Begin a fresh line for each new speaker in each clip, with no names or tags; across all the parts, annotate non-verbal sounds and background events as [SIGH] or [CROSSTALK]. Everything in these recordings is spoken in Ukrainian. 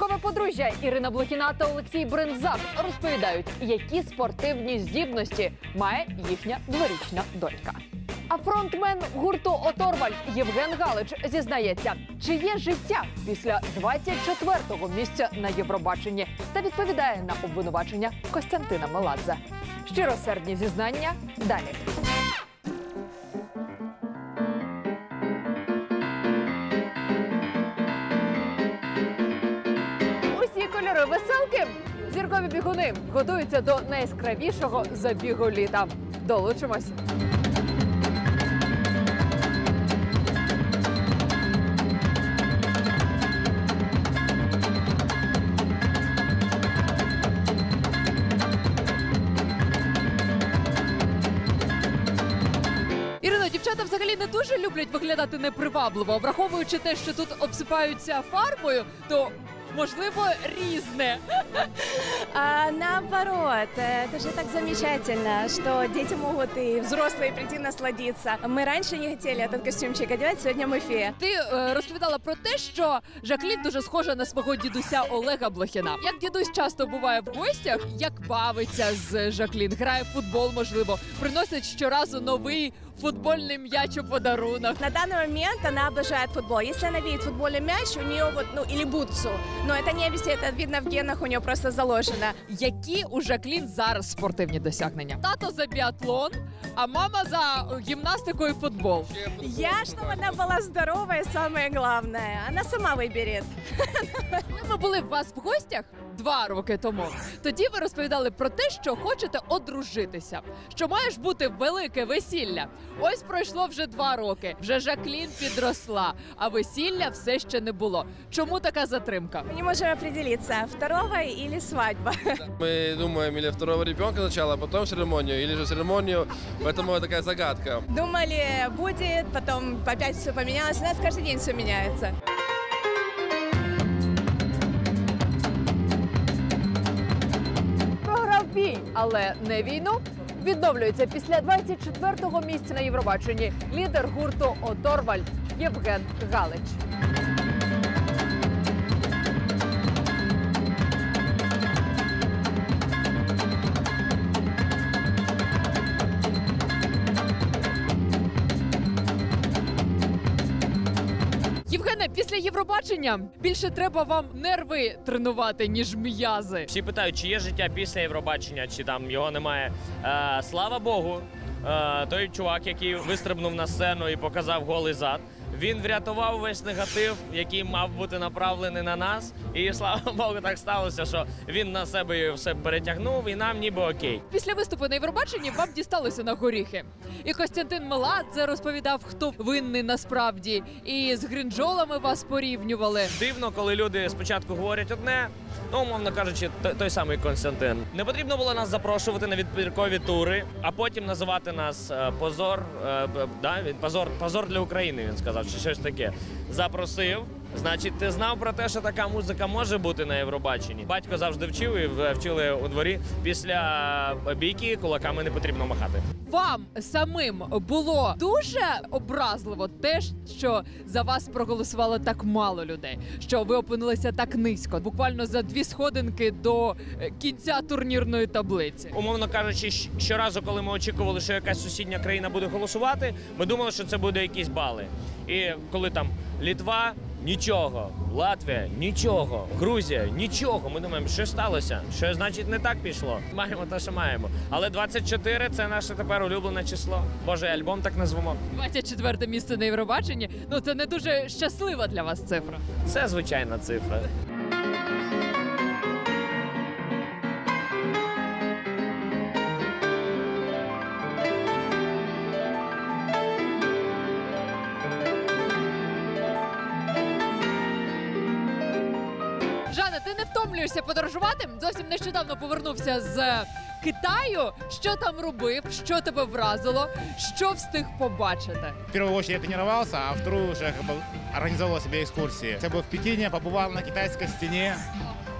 Зіркове подружжя Ірина Блохіна та Олексій Брензак розповідають, які спортивні здібності має їхня дворічна донька. А фронтмен гурту Оторваль Євген Галич зізнається, чи є життя після 24-го місця на Євробаченні та відповідає на обвинувачення Костянтина Меладзе. Щиросердні зізнання далі. Зіркові бігуни готуються до найяскравішого забігу літа. Долучимось. Дівчата взагалі не дуже люблять виглядати непривабливо. Враховуючи те, що тут обсипаються фарбою, то можливо різне.
А наоборот, это же так замечательно, что дети могут и взрослые прийти насладиться. Мы раньше не хотели этот костюмчик одевать, сегодня мы фея.
Ти е, розповідала про те, що Жаклін дуже схожа на свого дідуся Олега Блохіна. Як дідусь часто буває в гостях, як бавиться з Жаклін, грає в футбол, можливо, приносить щоразу новий футбольний м'яч у подарунок.
На данный момент она обожает футбол. Если она видит футбольный мяч, у нее вот, ну, или бутсу. Но это не объясняет, это видно в генах, у нее просто заложено.
Які у Жаклін зараз спортивні досягнення? Тато за біатлон, а мама за гімнастику і футбол.
Я, чтобы она была здоровая, самое главное. Она сама выберет.
Коли ми були у вас в гостях два роки тому, тоді ви розповідали про те, що хочете одружитися, що маєш бути велике весілля. Ось пройшло вже два роки. Вже Жаклін підросла, а весілля все ще не було. Чому така затримка?
Мы не можем определиться, второго или свадьба. [LAUGHS]
Мы думаем или второго ребенка сначала, а потом церемонию, или же церемонию, поэтому это такая загадка.
Думали, будет, потом опять все поменялось. У нас каждый день все меняется.
Але не війну. Відновлюється після 24-го місця на Євробаченні лідер гурту Оторваль Євген Галич. Євгене, після Євробачення більше треба вам нерви тренувати, ніж м'язи.
Всі питають, чи є життя після Євробачення, чи там його немає. Е, слава Богу, е, той чувак, який вистрибнув на сцену і показав голий зад. Він врятував весь негатив, який мав бути направлений на нас. І слава Богу, так сталося, що він на себе все перетягнув, і нам ніби окей.
Після виступу на Євробаченні вам дісталося на горіхи. І Костянтин Меладзе розповідав, хто винний насправді, і з гринджолами вас порівнювали.
Дивно, коли люди спочатку говорять одне, ну, умовно кажучи, той, той самий Константин. Не потрібно було нас запрошувати на відбіркові тури, а потім називати нас е, позор, е, да, він позор, позор для України. Він сказав, чи щось таке. Запросив. Значить, ти знав про те, що така музика може бути на Євробаченні. Батько завжди вчив і вчили у дворі. Після бійки кулаками не потрібно махати.
Вам самим було дуже образливо те, що за вас проголосувало так мало людей, що ви опинилися так низько, буквально за дві сходинки до е, кінця турнірної таблиці.
Умовно кажучи, щоразу, коли ми очікували, що якась сусідня країна буде голосувати, ми думали, що це буде якісь бали. І коли там Літва нічого, Латвія нічого, Грузія нічого. Ми думаємо, що сталося? Що значить не так пішло? Маємо те, що маємо. Але 24 – це наше тепер улюблене число. Боже, альбом так назвемо.
24 місце на Євробаченні. Ну це не дуже щаслива для вас цифра.
Це звичайна цифра.
ти не втомлюєшся подорожувати? Зовсім нещодавно повернувся з Китаю. Що там робив? Що тебе вразило? Що встиг побачити?
В первую очередь тренировался, а вторую уже как бы организовал себе экскурсии. Я был в Пекине, побывал на китайской стене,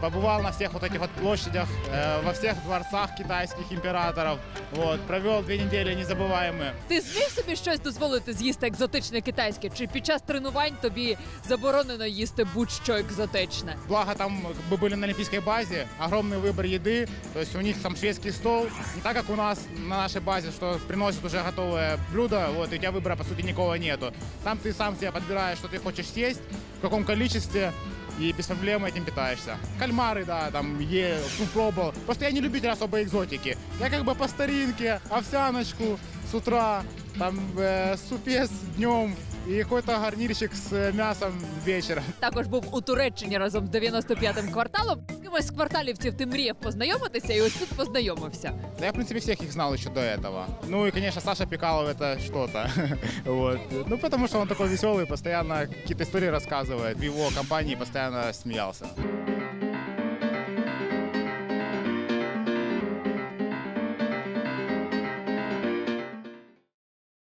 побывал на всех вот этих вот площадях, э, во всех дворцах китайских императоров. Вот, провел две недели незабываемые.
Ти зміг собі щось дозволити з'їсти екзотичне китайське? Чи під час тренувань тобі заборонено їсти будь-що екзотичне?
Благо там мы были на Олимпийской базе, огромный выбор еды, то есть у них там шведский стол, не так как у нас на нашей базе, что приносят уже готовое блюдо, вот, и у тебя выбора по сути никакого нету. Там ты сам себе подбираешь, что ты хочешь съесть, в каком количестве, и без проблем этим питаешься. Кальмары, да, там, е, ну, пробовал. Просто я не любитель особо экзотики. Я как бы по старинке, овсяночку с утра, там, э, супец днем, и какой-то гарнирчик с э, мясом вечером.
Також був у Туреччині разом з 95-м кварталом. З кимось з кварталівців ти мріяв познайомитися, і ось тут познайомився.
Да я, в принципе, всех их знал еще до этого. Ну и, конечно, Саша Пикалов это что-то. вот. [LAUGHS] Ну, потому что он такой веселый, постоянно какие-то истории рассказывает. В его компании постоянно смеялся.